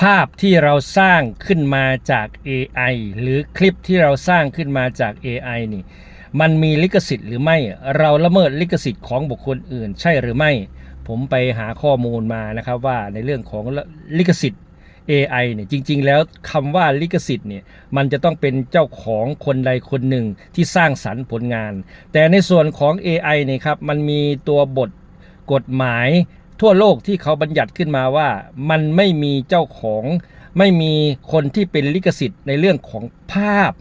ภาพที่เราสร้างขึ้นมาจาก AI หรือคลิปที่เราสร้างขึ้นมาจาก AI นี่ มันมีลิขสิทธิ์หรือไม่ เราละเมิดลิขสิทธิ์ของบุคคลอื่น ใช่หรือไม่ ผมไปหาข้อมูลมานะครับว่าในเรื่องของลิขสิทธิ์ AI เนี่ยจริง ๆ แล้วคำว่าลิขสิทธิ์เนี่ยมันจะต้องเป็นเจ้าของคนใดคนหนึ่งที่สร้างสรรค์ผลงาน แต่ในส่วนของ AI เนี่ยครับมันมีตัวบทกฎหมาย ทั่วโลกที่เขาบัญญัติขึ้นมาว่า มันไม่มีเจ้าของ ไม่มีคนที่เป็นลิขสิทธิ์ในเรื่องของภาพ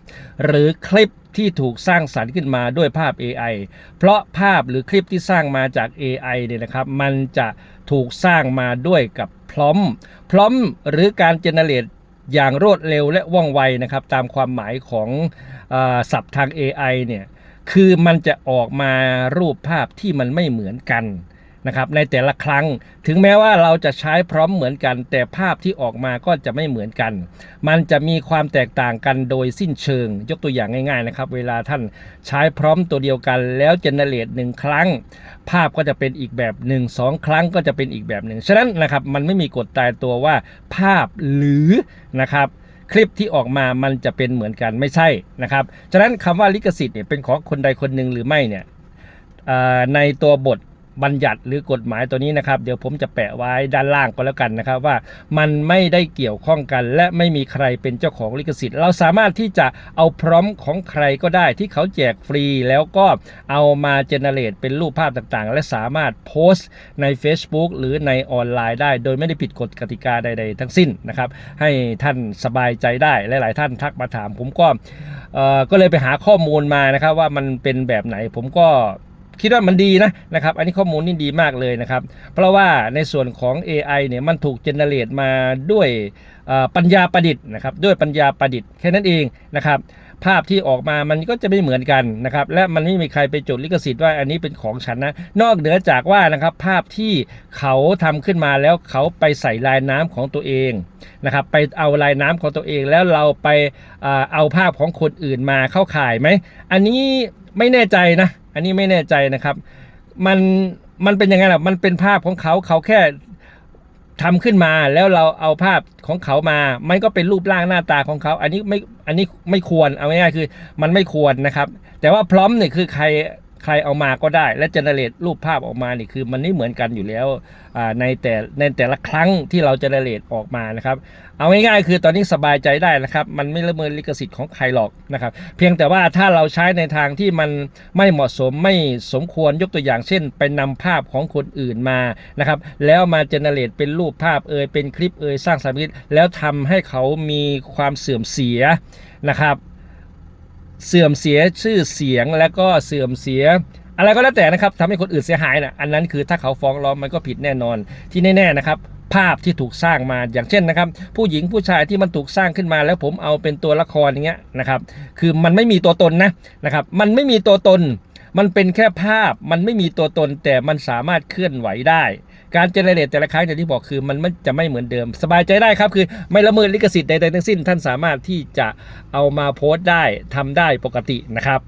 หรือคลิปที่ถูกสร้างสรรค์ขึ้นมาด้วยภาพ AI เพราะภาพหรือคลิปที่สร้างมาจาก AI เนี่ยนะครับ มันจะถูกสร้างมาด้วยกับพร้อม พร้อมหรือการเจเนเรตอย่างรวดเร็วและว่องไวนะครับ ตามความหมายของอศัพท์ทาง AI เนี่ย คือมันจะออกมารูปภาพที่มันไม่เหมือนกัน นะครับในแต่ละครั้ง ถึงแม้ว่าเราจะใช้พร้อมเหมือนกัน แต่ภาพที่ออกมาก็จะไม่เหมือนกัน มันจะมีความแตกต่างกันโดยสิ้นเชิง ยกตัวอย่างง่ายๆนะครับ เวลาท่านใช้พร้อมตัวเดียวกัน แล้วเจเนเรตหนึ่งครั้ง ภาพก็จะเป็นอีกแบบหนึ่งสองครั้งก็จะเป็นอีกแบบหนึ่งฉะนั้นนะครับมันไม่มีกฎตายตัวว่าภาพหรือนะครับคลิปที่ออกมามันจะเป็นเหมือนกันไม่ใช่นะครับ ฉะนั้นคำว่าลิขสิทธิ์เนี่ยเป็นของคนใดคนหนึ่งหรือไม่เนี่ยในตัวบท บัญญัติหรือกฎหมายตัวนี้นะครับ เดี๋ยวผมจะแปะไว้ด้านล่างก็แล้วกันนะครับ ว่ามันไม่ได้เกี่ยวข้องกัน และไม่มีใครเป็นเจ้าของลิขสิทธิ์ เราสามารถที่จะเอาพร้อมของใครก็ได้ที่เขาแจกฟรี แล้วก็เอามาเจเนเรตเป็นรูปภาพต่างๆ และสามารถโพสต์ใน Facebook หรือในออนไลน์ได้ โดยไม่ได้ผิดกฎกติกาใด ๆ ทั้งสิ้นนะครับ ให้ท่านสบายใจได้หลาย ๆ ท่านทักมาถาม ผมก็เออก็เลยไปหาข้อมูลมานะครับว่ามันเป็นแบบไหนผมก็ คิดว่ามันดีนะนะครับ อันนี้ข้อมูลนี่ดีมากเลยนะครับ เพราะว่าในส่วนของ AI เนี่ยมันถูกเจเนเรตมาด้วยปัญญาประดิษฐ์นะครับ ด้วยปัญญาประดิษฐ์แค่นั้นเองนะครับ ภาพที่ออกมามันก็จะไม่เหมือนกันนะครับ และมันไม่มีใครไปจดลิขสิทธิ์ว่าอันนี้เป็นของฉันนะ นอกเหนือจากว่านะครับภาพที่เขาทำขึ้นมาแล้วเขาไปใส่ลายน้ำของตัวเองนะครับ ไปเอาลายน้ำของตัวเองแล้วเราไปเอาภาพของคนอื่นมาเข้าข่ายไหม อันนี้ไม่แน่ใจนะ อันนี้ไม่แน่ใจนะครับ มันมันเป็นยังไงล่ะมันเป็นภาพของเขาเขาแค่ทำขึ้นมาแล้วเราเอาภาพของเขามา มันก็เป็นรูปร่างหน้าตาของเขา อันนี้ไม่ อันนี้ไม่ควร เอาง่ายๆคือ มันไม่ควรนะครับ แต่ว่าพร้อมเนี่ยคือใคร ใครเอามาก็ได้ และเจเนเรตรูปภาพออกมานี่คือมันไม่เหมือนกันอยู่แล้วในแต่ในแต่ละครั้งที่เราเจเนเรตออกมานะครับเอาง่ายๆคือตอนนี้สบายใจได้นะครับมันไม่ละเมิดลิขสิทธิ์ของใครหรอกนะครับเพียงแต่ว่าถ้าเราใช้ในทางที่มันไม่เหมาะสมไม่สมควรยกตัวอย่างเช่น ไปนำภาพของคนอื่นมานะครับแล้วมาเจเนเรตเป็นรูปภาพเอ่ยเป็นคลิปเอ่ยสร้างสรรค์แล้วทำให้เขามีความเสื่อมเสียนะครับ เสื่อมเสียชื่อเสียงแล้วก็เสื่อมเสีย อะไรก็แล้วแต่นะครับทำให้คนอื่นเสียหายนะอันนั้นคือถ้าเขาฟ้องร้องมันก็ผิดแน่นอน ที่แน่ๆนะครับภาพที่ถูกสร้างมาอย่างเช่นนะครับ ผู้หญิงผู้ชายที่มันถูกสร้างขึ้นมา แล้วผมเอาเป็นตัวละครอย่างเงี้ยนะครับ คือมันไม่มีตัวตนนะนะครับ มันไม่มีตัวตน มันเป็นแค่ภาพมันไม่มีตัวตนแต่มันสามารถเคลื่อนไหวได้ การเจเนเรตแต่ละครั้งอย่างที่บอกคือมันมันจะไม่เหมือนเดิม สบายใจได้ครับคือไม่ละเมิดลิขสิทธิ์ใดๆทั้งสิ้น ท่านสามารถที่จะเอามาโพสต์ได้ทำได้ปกตินะครับ